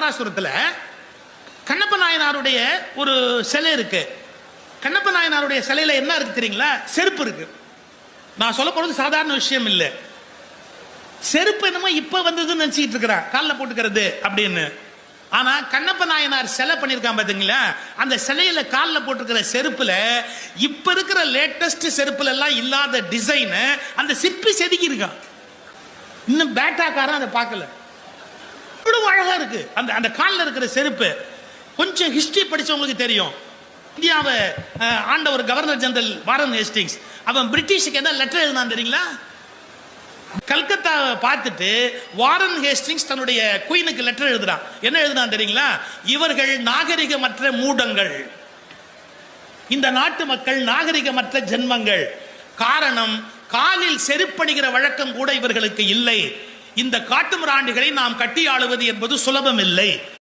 தாராசுரத்தில் கண்ணப்ப நாயனாருடைய ஒரு சிலை இருக்கு. கண்ணப்ப நாயனாருடைய சிலையில என்ன இருக்கு தெரியுங்களா? செருப்பு இருக்கு. நான் சொல்ல போறது சாதாரண விஷயம் இல்லை. செருப்பு என்னமோ இப்ப வந்ததுன்னு நினைச்சிட்டு இருக்கிறான் காலில் போட்டுக்கிறது அப்படின்னு. ஆனா கண்ணப்ப நாயனார் சிலை பண்ணியிருக்கான் பாத்தீங்களா? அந்த சிலையில காலில் போட்டிருக்கிற செருப்புல இப்ப இருக்கிற லேட்டஸ்ட் செருப்புல எல்லாம் இல்லாத டிசைன் அந்த சிற்பி செதுக்கி இருக்கான் இன்னும் பேட்டாக்காரன் அதை பார்க்கல. இருக்கு. அந்த அந்த காலில் இருக்கிற செருப்பு கொஞ்சம் ஹிஸ்டரி படிச்சவங்களுக்கு தெரியும். இந்தியாவை ஆண்ட ஒரு கவர்னர் ஜெனரல் வாரன் ஹேஸ்டிங்ஸ். அவன் பிரிட்டிஷுக்கு என்ன லெட்டர் எழுதினான் தெரியுங்களா? கல்கத்தாவை பார்த்துட்டு வாரன் ஹேஸ்டிங்ஸ் தன்னுடைய குயினுக்கு லெட்டர் எழுதுறான். என்ன எழுதுனான் தெரியுங்களா? இவர்கள் நாகரிகமற்ற மூடங்கள். இந்த நாட்டு மக்கள் நாகரிகமற்ற ஜென்மங்கள். காரணம் காலில் செருப்படுகிற வழக்கம் கூட இவர்களுக்கு இல்லை. இந்த காட்டுமிராண்டிகளை நாம் கட்டி ஆளுவது என்பது சுலபம் இல்லை